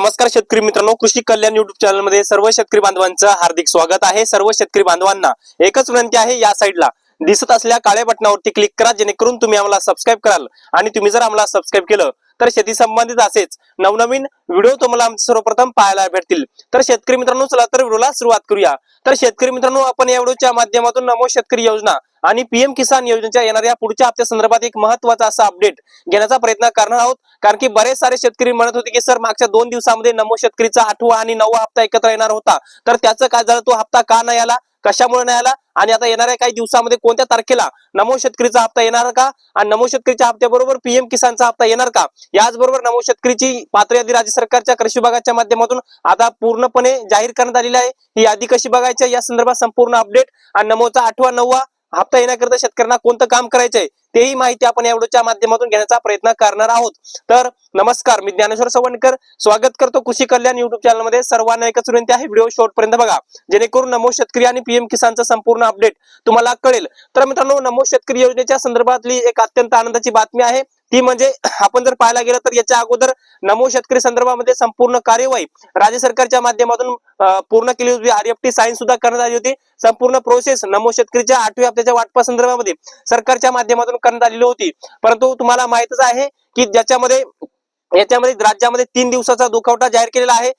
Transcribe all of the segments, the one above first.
नमस्कार शेतकरी मित्रांनो कृषी कल्याण युट्यूब चॅनलमध्ये सर्व शेतकरी बांधवांचं हार्दिक स्वागत आहे. सर्व शेतकरी बांधवांना एकच विनंती आहे या साईडला दिसत असल्या काळ्या बटनावरती क्लिक करा जेणेकरून तुम्ही आम्हाला सबस्क्राईब कराल. आणि तुम्ही जर आम्हाला सबस्क्राईब केलं तर शेती संबंधित असेच नवनवीन व्हिडिओ तुम्हाला आमचे सर्वप्रथम पाहायला भेटतील. तर शेतकरी मित्रांनो चला तर व्हिडिओला सुरुवात करूया. तर शेतकरी मित्रांनो आपण या व्हिडिओच्या माध्यमातून नमो शेतकरी योजना आणि पीएम किसान योजनेच्या येणाऱ्या पुढच्या हप्त्या संदर्भात एक महत्त्वाचा असा अपडेट घेण्याचा प्रयत्न करणार आहोत. कारण की बरेच सारे शेतकरी म्हणत होते की सर मागच्या दोन दिवसामध्ये नमो शेतकरीचा आठवा आणि नववा हप्ता एकत्र येणार होता. तर त्याचं काय झालं? तो हप्ता का नाही आला? कशामुळे नाही आला? आणि आता येणाऱ्या काही दिवसामध्ये कोणत्या तारखेला नमो शेतकरीचा हप्ता येणार का? आणि नमो शेतकरीच्या हप्त्याबरोबर पीएम किसानचा हप्ता येणार का? याचबरोबर नमो शेतकरीची पात्र यादी राज्य सरकारच्या कृषी विभागाच्या माध्यमातून आता पूर्णपणे जाहीर करण्यात आलेली आहे. ही यादी कशी बघायची या संदर्भात संपूर्ण अपडेट आणि नमोचा आठवा नववा हप्ता येण्याकरिता शेतकऱ्यांना कोणतं काम करायचंय? तेही माहिती आपण या व्हिडिओच्या माध्यमातून घेण्याचा प्रयत्न करणार आहोत. तर नमस्कार मी ज्ञानेश्वर सवणकर स्वागत करतो कृषी कल्याण युट्यूब चॅनलमध्ये. सर्वांना एकच विनंती आहे व्हिडिओ शेवटपर्यंत बघा. जेणेकरून नमो शेतकरी आणि पीएम किसानचं संपूर्ण अपडेट तुम्हाला कळेल. तर मित्रांनो नमो शेतकरी योजनेच्या संदर्भातली एक अत्यंत आनंदाची बातमी आहे. ती म्हणजे आपण जर पाहायला गेलं तर याच्या अगोदर नमो शेतकरी संदर्भामध्ये संपूर्ण कार्यवाही राज्य सरकारच्या माध्यमातून पूर्ण केली होती. आरएफटी साईन सुद्धा करण्यात आली होती. संपूर्ण प्रोसेस नमो शेतकरीच्या आठव्या हप्त्याच्या वाटपा संदर्भामध्ये सरकारच्या माध्यमातून करण्यात आलेली होती. परंतु तुम्हाला माहितच आहे की ज्याच्यामध्ये याच्यामध्ये राज्यामध्ये तीन दिवसाचा दुखवटा जाहीर केलेला आहे.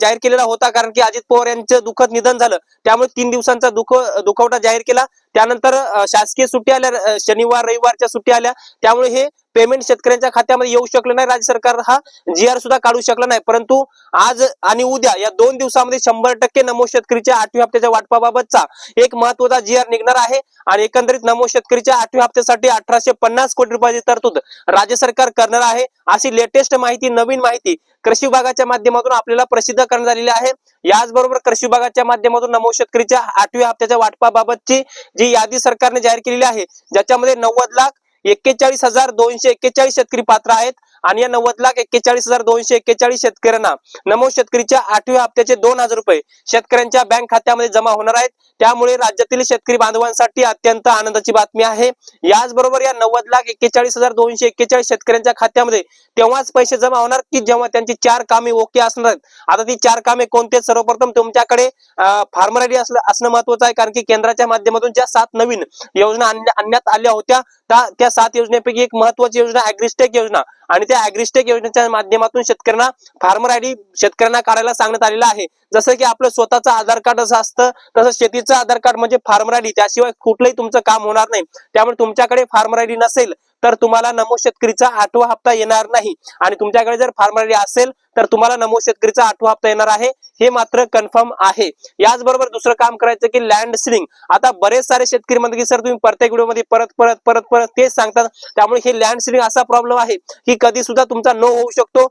जाहीर केलेला होता कारण की अजित पवार यांचं दुःखद निधन झालं. त्यामुळे तीन दिवसांचा दुःख दुखवटा जाहीर केला. त्यानंतर शासकीय सुट्ट्या आल्या शनिवार रविवारच्या सुट्ट्या आल्या. त्यामुळे हे पेमेंट शेतकऱ्यांच्या खात्यामध्ये येऊ शकलं नाही. राज्य सरकार हा जी आर सुद्धा काढू शकला नाही. परंतु आज आणि उद्या या दोन दिवसामध्ये शंभर टक्के नमो शेतकरीच्या आठव्या हप्त्याच्या वाटपाबाबतचा एक महत्त्वाचा जी आर निघणार आहे आणि एकंदरीत नमो शेतकरीच्या आठव्या हप्त्यासाठी अठराशे पन्नास कोटी रुपयाची तरतूद राज्य सरकार करणार आहे. अशी लेटेस्ट माहिती नवीन माहिती कृषी विभागाच्या माध्यमातून आपल्याला प्रसिद्ध करण्यात आलेली आहे. याचबरोबर कृषी विभागाच्या माध्यमातून नमो शेतकरीच्या आठव्या हप्त्याच्या वाटपाबाबतची जी यादी सरकारने जाहीर केलेली आहे ज्याच्यामध्ये नव्वद लाख एक्केचाळीस हजार दोनशे एक्केचाळीस शेतकरी पात्र आहेत आणि या नव्वद लाख एक्केचाळीस हजार दोनशे एक्केचाळीस शेतकऱ्यांना नमो शेतकरीच्या आठव्या हप्त्याचे दोन हजार रुपये शेतकऱ्यांच्या बँक खात्यामध्ये जमा होणार आहेत. त्यामुळे राज्यातील शेतकरी बांधवांसाठी अत्यंत आनंदाची बातमी आहे. याचबरोबर या नव्वद लाख एक्केचाळीस हजार दोनशे एक्केचाळीस शेतकऱ्यांच्या खात्यामध्ये तेव्हाच पैसे जमा होणार की जेव्हा त्यांची चार कामे ओके असणार आहेत. आता ती चार कामे कोणते सर्वप्रथम तुमच्याकडे फार्मर आयडी असणं महत्वाचं आहे. कारण की केंद्राच्या माध्यमातून ज्या सात नवीन योजना आणण्यात आल्या होत्या त्या त्या सात योजनेपैकी एक महत्वाची योजना अॅग्रिस्टेक योजना. आणि त्या अॅग्रिस्टेक योजनेच्या माध्यमातून शेतकऱ्यांना फार्मर आयडी शेतकऱ्यांना काढायला सांगण्यात आलेलं आहे. जसं की आपलं स्वतःचं आधार कार्ड असं असतं तसं शेतीचं आधार कार्ड म्हणजे फार्मर आयडी त्याशिवाय कुठलंही तुमचं काम होणार नाही. त्यामुळे तुमच्याकडे फार्मर आयडी नसेल तर तुम्हाला नमो शेतकरीचा आठवा हप्ता येणार नाही. आणि तुमच्याकडे जर फार्मर आयडी असेल तर तुम्हाला नमो शेतकरीचा आठवा हप्ता येणार आहे. हे मात्र कन्फर्म आहे. याचबरोबर दुसरं काम करायचं की लँड सिलिंग आता बरेच सारे शेतकरी म्हणतात की सर तुम्ही प्रत्येक व्हिडिओमध्ये परत परत परत परत तेच सांगतात. त्यामुळे हे लँड सिलिंग असा प्रॉब्लेम आहे की कधी सुद्धा तुमचा नो होऊ शकतो.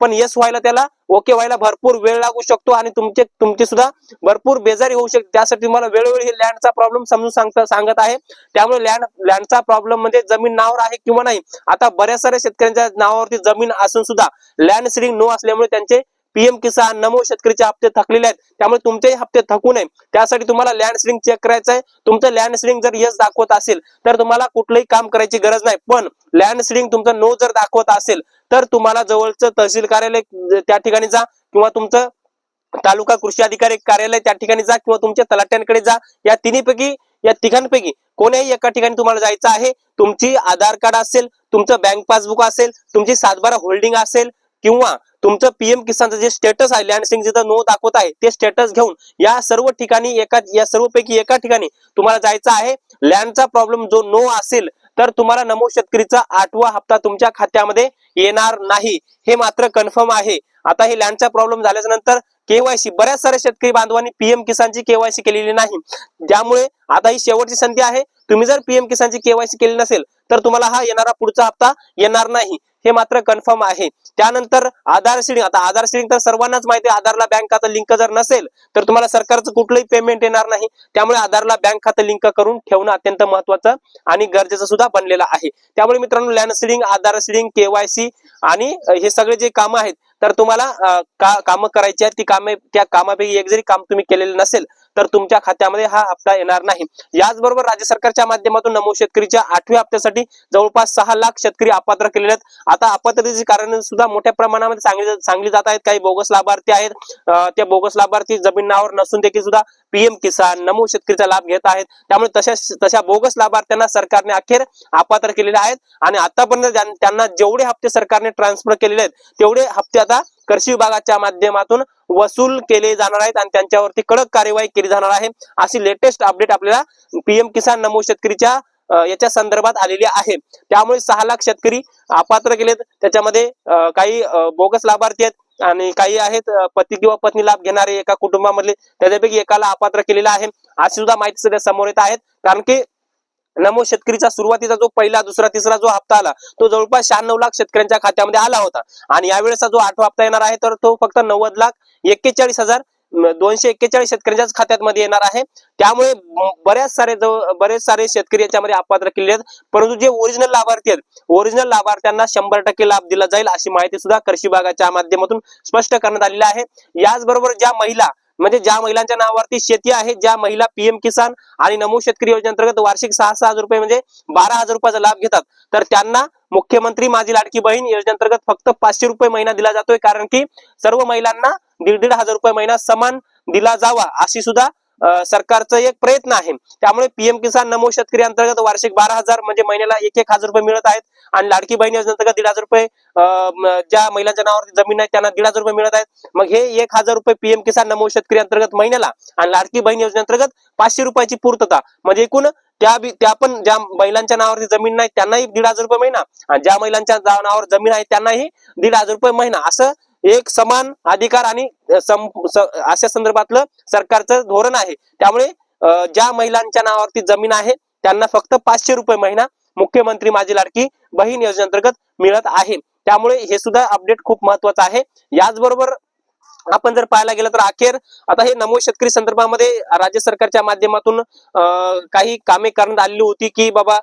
पण येस व्हायला त्याला ओके व्हायला भरपूर वेळ लागू शकतो आणि तुमचे तुमची सुद्धा भरपूर बेजारी होऊ शकते. त्यासाठी तुम्हाला वेळोवेळी हे लँडचा प्रॉब्लेम समजून सांगता सांगत आहे. त्यामुळे लँड लँडचा प्रॉब्लेम म्हणजे जमीन नावावर आहे किंवा नाही? आता बऱ्याच साऱ्या शेतकऱ्यांच्या नावावरती जमीन असून सुद्धा लँड सिलिंग नो असल्यामुळे त्यांचे पीएम किसान नमो शेतकरीचे हप्ते थकलेले आहेत. त्यामुळे तुमचेही हप्ते थकू नये. त्यासाठी तुम्हाला लँड सिलिंग चेक करायचं आहे. तुमचं लँड सिलिंग जर यस दाखवत असेल तर तुम्हाला कुठलंही काम करायची गरज नाही. पण लँड सिलिंग तुमचं नो जर दाखवत असेल तर तुम्हाला जवळचं तहसील कार्यालय त्या ठिकाणी जा किंवा तुमचं तालुका कृषी अधिकारी कार्यालय त्या ठिकाणी जा किंवा तुमच्या तलाट्यांकडे जा. या तिन्हीपैकी या तिघांपैकी कोण्याही एका ठिकाणी तुम्हाला जायचं आहे. तुमची आधार कार्ड असेल तुमचं बँक पासबुक असेल तुमची सातबारा होल्डिंग असेल किंवा तुमचं पीएम किसानचं जे स्टेटस आहे लँड सिंग जिथं नो दाखवत आहे ते स्टेटस घेऊन या सर्व ठिकाणी एका या सर्वपैकी एका ठिकाणी तुम्हाला जायचं आहे. लँडचा प्रॉब्लेम जो नो असेल तर तुम्हाला नमो शेतकरीचा आठवा हप्ता तुमच्या खात्यामध्ये येणार नाही. हे मात्र कन्फर्म आहे. आता हे लँडचा प्रॉब्लेम झाल्याच्यानंतर केवायसी बऱ्याच साऱ्या शेतकरी बांधवांनी पीएम किसानची केवायसी केलेली नाही. त्यामुळे आता ही शेवटची संधी आहे. तुम्ही जर पीएम किसानची केवायसी केली नसेल तर तुम्हाला हा येणारा पुढचा हप्ता येणार नाही. हे मात्र कन्फर्म आहे. त्यानंतर आधार सिडिंग आता आधार सिडिंग तर सर्वांनाच माहिती आहे आधारला बँक खातं लिंक जर नसेल तर तुम्हाला सरकारचं कुठलंही पेमेंट येणार नाही. त्यामुळे आधारला बँक खातं लिंक करून ठेवणं अत्यंत महत्वाचं आणि गरजेचं सुद्धा बनलेलं आहे. त्यामुळे मित्रांनो land seeding Aadhaar seeding KYC आणि हे सगळे जे कामं आहेत तर तुम्हाला का काम करायची आहेत ती कामे त्या कामापैकी एक जरी काम तुम्ही केलेलं नसेल तर तुमच्या खात्यामध्ये हा हप्ता येणार नाही. याचबरोबर राज्य सरकारच्या माध्यमातून नमो शेतकरीच्या आठव्या हप्त्यासाठी जवळपास सहा लाख शेतकरी अपात्र केलेले आहेत. आता अपात्रतेची कारण सुद्धा मोठ्या प्रमाणामध्ये सांगली सांगली जात आहेत. काही बोगस लाभार्थी आहेत. त्या बोगस लाभार्थी जमीन नसून देखील सुद्धा पीएम किसान नमो शेतकरीचा लाभ घेत आहेत. त्यामुळे तशा तशा बोगस लाभार्थ्यांना सरकारने अखेर अपात्र केलेले आहेत. आणि आतापर्यंत त्यांना जेवढे हप्ते सरकारने ट्रान्सफर केलेले आहेत तेवढे हप्ते आता कृषी विभागाच्या माध्यमातून वसूल केले जाणार आहेत आणि त्यांच्यावरती कडक कार्यवाही केली जाणार आहे. अशी लेटेस्ट अपडेट आपल्याला पीएम किसान नमो शेतकरीच्या याच्या संदर्भात आलेली आहे. त्यामुळे सहा लाख शेतकरी अपात्र केलेत. त्याच्यामध्ये काही बोगस लाभार्थी आहेत आणि काही आहेत पती किंवा पत्नी लाभ घेणारे एका कुटुंबामधले. त्याच्यापैकी एकाला अपात्र केलेला आहे. अशी सुद्धा माहिती सध्या समोर येत आहेत. कारण की नमो शेतकरीचा सुरुवातीचा जो पहिला दुसरा तिसरा जो हप्ता आला तो जवळपास शहाण्णव लाख शेतकऱ्यांच्या खात्यामध्ये आला होता. आणि यावेळेचा जो आठवा हप्ता येणार आहे तर तो फक्त नव्वद लाख एक्केचाळीस हजार दोनशे एक्केचाळीस शेतकऱ्यांच्याच खात्यामध्ये येणार आहे. त्यामुळे बऱ्याच सारे बरेच सारे शेतकरी याच्यामध्ये अपात्र केले आहेत. परंतु जे ओरिजिनल लाभार्थी आहेत ओरिजिनल लाभार्थ्यांना शंभर टक्के लाभ दिला जाईल अशी माहिती सुद्धा कृषी विभागाच्या माध्यमातून स्पष्ट करण्यात आलेली आहे. याचबरोबर ज्या महिला म्हणजे ज्या महिलांच्या नावावरती शेती आहे ज्या महिला पीएम किसान आणि नमो शेतकरी योजनेअंतर्गत वार्षिक सहा सहा हजार रुपये म्हणजे बारा हजार रुपयाचा लाभ घेतात. तर त्यांना मुख्यमंत्री माझी लाडकी बहीण योजनेअंतर्गत फक्त पाचशे रुपये महिना दिला जातोय. कारण की सर्व महिलांना दीड दीड हजार रुपये महिना समान दिला जावा अशी सुद्धा सरकारचं एक प्रयत्न आहे. त्यामुळे पीएम किसान नमो शेतकरी अंतर्गत वार्षिक बारा हजार म्हणजे महिन्याला एक एक हजार रुपये मिळत आहेत. आणि लाडकी बहीण योजनेअंतर्गत दीड हजार रुपये अं, ज्या महिलांच्या नावावर जमीन आहे त्यांना दीड हजार रुपये मिळत आहेत. मग हे एक हजार रुपये पीएम किसान नमो शेतकरी अंतर्गत महिन्याला आणि लाडकी बहीण योजनेअंतर्गत पाचशे रुपयाची पूर्तता. म्हणजे एकूण त्या त्या पण ज्या महिलांच्या नावावरती जमीन नाही त्यांनाही दीड हजार रुपये महिना. आणि ज्या महिलांच्या नावावर जमीन आहे त्यांनाही दीड हजार रुपये महिना. असं एक समान अधिकार आणि अशा संदर्भातलं सरकारचं धोरण आहे. त्यामुळे ज्या महिलांच्या नावावरती जमीन आहे त्यांना फक्त पाचशे रुपये महिना मुख्यमंत्री माझी लाडकी बहीण योजनेअंतर्गत मिळत आहे. त्यामुळे हे सुद्धा अपडेट खूप महत्वाचं आहे. याचबरोबर आपण जर पाहायला गेलं तर अखेर आता हे नमो शेतकरी संदर्भामध्ये राज्य सरकारच्या माध्यमातून काही कामे करण्यात आलेली होती की बाबा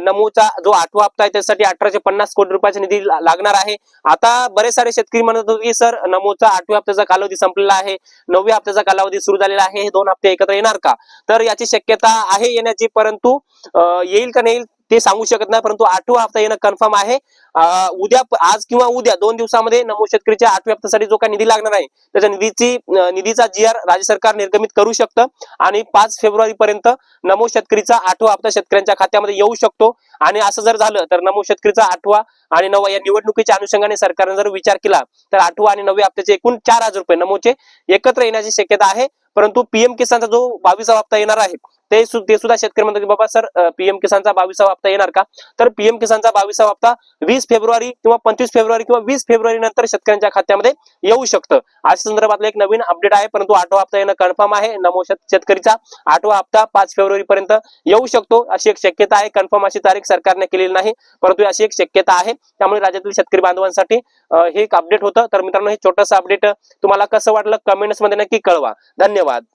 नमोचा जो आठवा हप्ता आहे त्यासाठी अठराशे पन्नास कोटी रुपयाचा निधी लागणार आहे. आता बरेच सारे शेतकरी म्हणत होते की सर नमोचा आठव्या हप्त्याचा कालावधी संपलेला आहे. नवव्या हप्त्याचा कालावधी सुरू झालेला आहे. हे दोन हप्ते एकत्र येणार का? तर याची शक्यता आहे येण्याची परंतु अं, येईल का नाही ते सांगू शकत नाही परंतु आठवा हप्ता येणं कन्फर्म आहे. अं, उद्या आज किंवा उद्या दोन दिवसामध्ये नमो शेतकरीच्या आठव्या हप्त्यासाठी जो काही निधी लागणार आहे त्याच्या निधीची निधीचा जी आर राज्य सरकार निर्गमित करू शकतं आणि पाच फेब्रुवारी पर्यंत नमो शेतकरीचा आठवा हप्ता शेतकऱ्यांच्या खात्यामध्ये येऊ शकतो. आणि असं जर झालं तर नमो शेतकरीचा आठवा आणि नववा या निवडणुकीच्या अनुषंगाने सरकारने जर विचार केला तर आठवा आणि नवव्या हप्त्याचे एकूण चार हजार रुपये नमोचे एकत्र येण्याची शक्यता आहे. परंतु पीएम किसानचा जो बावीसा हप्ता येणार आहे ते ते सुद्धा शेतकरी म्हणतात की बाबा सर पीएम किसानचा बावीसावा हप्ता येणार का? तर पीएम किसानचा बावीसावा हप्ता वीस फेब्रुवारी किंवा पंचवीस फेब्रुवारी किंवा वीस फेब्रुवारी नंतर शेतकऱ्यांच्या खात्यामध्ये येऊ शकतं. अशा संदर्भातलं एक नवीन अपडेट आहे परंतु आठवा हप्ता येणं कन्फर्म आहे. नमो शेतकरीचा आठवा हप्ता पाच फेब्रुवारी पर्यंत येऊ शकतो. अशी एक शक्यता आहे. कन्फर्म अशी तारीख सरकारने केलेली नाही परंतु अशी एक शक्यता आहे. त्यामुळे राज्यातील शेतकरी बांधवांसाठी हे एक अपडेट होतं. तर मित्रांनो हे छोटंसं अपडेट तुम्हाला कसं वाटलं? कमेंट्समध्ये नक्की कळवा. धन्यवाद।